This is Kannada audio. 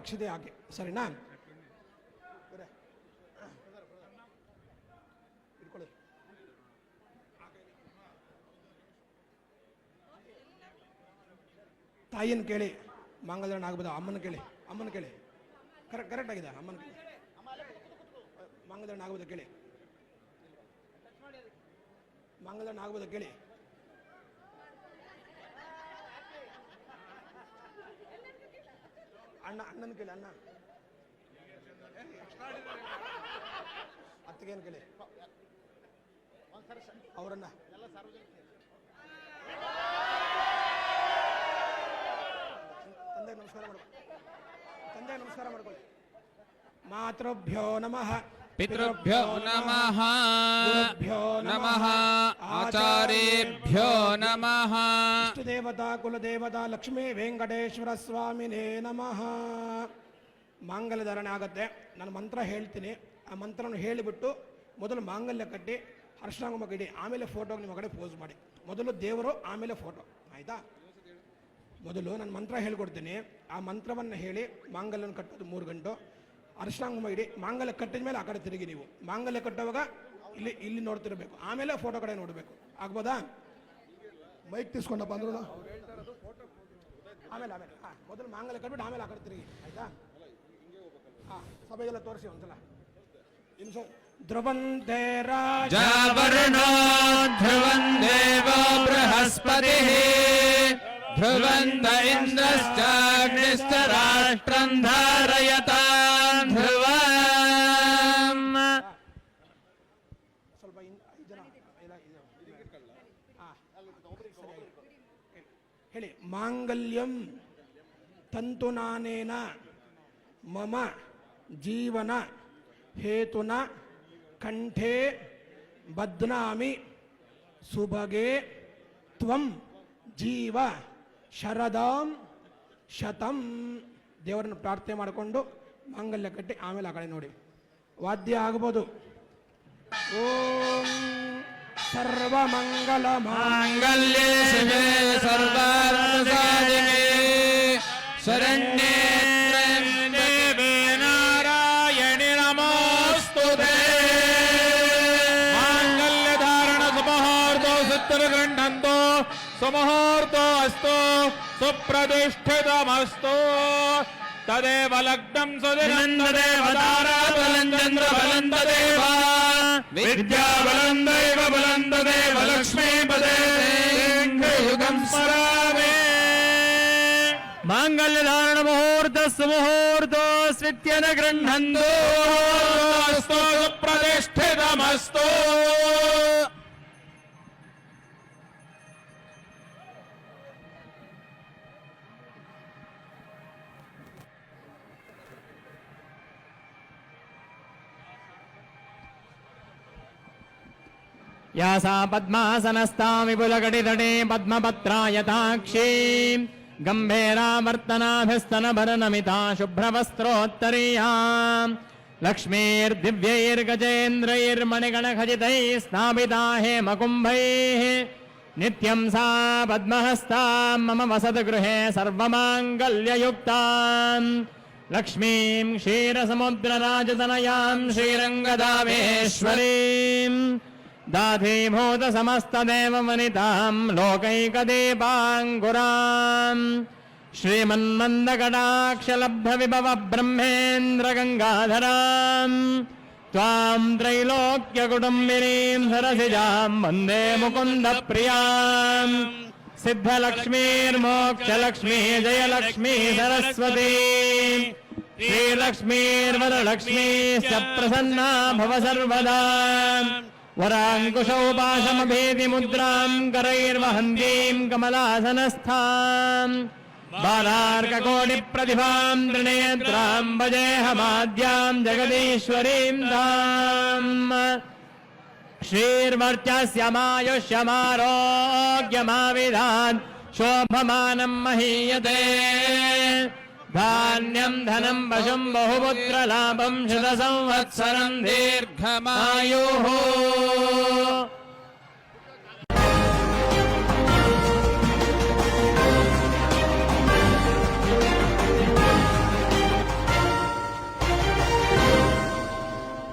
ಅಕ್ಷತೆ ಹಾಕಿ ಸರಿನಾ. ಇಟ್ಕೊಳ್ಳಿ. ತಾಯಿಯನ್ನು ಕೇಳಿ ಮಾಂಗಲ್ಯನ ಆಗ್ಬೋದು ಅಮ್ಮನ ಕೇಳಿ ಅಮ್ಮನ ಕೇಳಿ. ಕರೆಕ್ಟ್ ಕರೆಕ್ಟ್ ಆಗಿದೆ ಅಮ್ಮನ ಕೇಳಿ. ಮಾಂಗಲ್ಯನ ಆಗ್ಬೋದು ಕೇಳಿ. ಮಾಂಗಲ್ಯನ ಆಗ್ಬೋದು ಕೇಳಿ. ಅಣ್ಣ, ಅಣ್ಣನ ಕೇಳಿ ಅಣ್ಣ. ಅತ್ತಿಗೇನು ಕೇಳಿ ಅವರನ್ನ. ತಂದೆ ನಮಸ್ಕಾರ ಮಾಡ್ಕೊಳ್ಳಿ ತಂದೆ, ನಮಸ್ಕಾರ ಮಾಡ್ಕೊಳ್ಳಿ ಮಾತೃಭ್ಯೋ ನಮಃ. पितृभ्यो नमः गुरुभ्यो नमः आचार्येभ्यो नमः ದೇವತಾ ಕುಲದೇವತಾ ಲಕ್ಷ್ಮೀ ವೆಂಕಟೇಶ್ವರ ಸ್ವಾಮಿನೇ ನಮಃ ಮಾಂಗಲ್ಯ ಧಾರಣೆ ಆಗತ್ತೆ ನಾನು ಮಂತ್ರ ಹೇಳ್ತೀನಿ ಆ ಮಂತ್ರನ ಹೇಳಿಬಿಟ್ಟು ಮೊದಲು ಮಾಂಗಲ್ಯ ಕಟ್ಟಿ ಹರ್ಷಾಂಗುಮ ಇಡಿ ಆಮೇಲೆ ಫೋಟೋಗೆ ನಿಮ್ಮ ಕಡೆ ಪೋಸ್ ಮಾಡಿ ಮೊದಲು ದೇವರು ಆಮೇಲೆ ಫೋಟೋ ಆಯ್ತಾ ಮೊದಲು ನಾನು ಮಂತ್ರ ಹೇಳ್ಕೊಡ್ತೀನಿ ಆ ಮಂತ್ರವನ್ನು ಹೇಳಿ ಮಾಂಗಲ್ಯನ ಕಟ್ಟೋದು ಮೂರು ಗಂಟು ಅರ್ಶನಾಂಗ ಮಾಡಿ ಮಾಂಗಲ್ಯ ಕಟ್ಟಿದ ಮೇಲೆ ಆ ಕಡೆ ತಿರುಗಿ ನೀವು. ಮಾಂಗಲ್ಯ ಕಟ್ಟುವಾಗ ಇಲ್ಲಿ ಇಲ್ಲಿ ನೋಡ್ತಿರಬೇಕು. ಆಮೇಲೆ ಫೋಟೋ ಕಡೆ ನೋಡಬೇಕು. ಆಗ್ಬೋದಾ? ಮೈಕ್ ತಿಸ್ಕೊಂಡಪ್ಪ ಅಂದ್ರು ಆಮೇಲೆ ಆಮೇಲೆ. ಹಾಂ ಮೊದಲು ಮಾಂಗಲ್ಯ ಕಟ್ಬಿಟ್ಟು ಆಮೇಲೆ ಆ ಕಡೆ ತಿರುಗಿ. ಆಯ್ತಾ? ಹಾಂ ಸಭೆಗೆಲ್ಲ ತೋರಿಸಿ ಒಂದ್ಸಲ. ಇನ್ನು ಸರ್ ಧ್ರುವಂತೆ ರಾಜವರ್ಣೋ ಬೃಹಸ್ಪತಿ. ಧ್ರುವಂತ ರಾಷ್ಟ್ರಂಧ. ಹೇಳಿ, ಮಾಂಗಲ್ಯಂ ತಂತುನಾನೇನ ಮಮ ಜೀವನ ಹೇತುನ ಕಂಠೇ ಬದ್ನಾಮಿ ಸುಭಗೆ ತ್ವಂ ಜೀವ ಶರದಾಂ ಶತಂ. ದೇವರನ್ನು ಪ್ರಾರ್ಥನೆ ಮಾಡಿಕೊಂಡು ಮಾಂಗಲ್ಯ ಕಟ್ಟಿ ಆಮೇಲೆ ಆ ಕಡೆ ನೋಡಿ. ವಾದ್ಯ ಆಗ್ಬೋದು. ಓಂ सर्वमङ्गलमाङ्गल्ये शिवे सर्वार्धसाधिने शरण्ये त्र्यम्बके नारायणि नमोऽस्तु ते माङ्गल्यधारणसुमुहूर्तो सुत्रगृह्णन्तो सुमुहूर्तो अस्तु सुप्रतिष्ठितमस्तु तदेव लग्नं सुधिरन्ददेवताराबलञ्चन्द्र बलन्ददेव विद्याबलन्दैव बलन्ददेव लक्ष्मीपदे। युगं स्मरामे। माङ्गल्यधारण मुहूर्तस्य मुहूर्तोऽस्वित्यन गृह्णन्तु प्रतिष्ठितमस्तु। या सा पद्मासनस्था विपुलकटितटे पद्मपत्रायताक्षी गम्भीरावर्तनाभिस्तनभरनमिता शुभ्रवस्त्रोत्तरीया। लक्ष्मीर्दिव्यैर्गजेन्द्रैर्मणिगणखचितैः स्थापिता हेमकुम्भैः। नित्यं सा पद्महस्ता मम वसतगृहे सर्वमाङ्गल्ययुक्ताम् लक्ष्मीं क्षीरसमुद्रराजतनयां श्रीरङ्गदामेश्वरीम्। दाधीभूतसमस्तदेववनितां लोकैकदीपाङ्कुराम् श्रीमन्मन्दकटाक्षलब्धविभव ब्रह्मेन्द्रगङ्गाधराम् त्वां त्रैलोक्यकुटुम्बिनीं सरसिजां वंदे मुकुन्दप्रियाम्। सिद्धलक्ष्मीर्मोक्षलक्ष्मी, जयलक्ष्मी, सरस्वती। श्रीलक्ष्मीर्वरलक्ष्मीश्च प्रसन्ना भव सर्वदा। वराङ्कुशौपाशमभेति मुद्राम् करैर्वहन्तीम् कमलासनस्थाम् बालार्ककोटिप्रतिभाम् त्रिनेत्राम् भजेऽहमाद्याम् जगदीश्वरीम् ताम् श्रीर्वर्चस्यमायुष्यमारोग्यमाविधान् शोभमानम् महीयते। ధాన్యం ధనం వశం బహుపుత్రలాభం శత సంవత్సరం దీర్ఘమాయో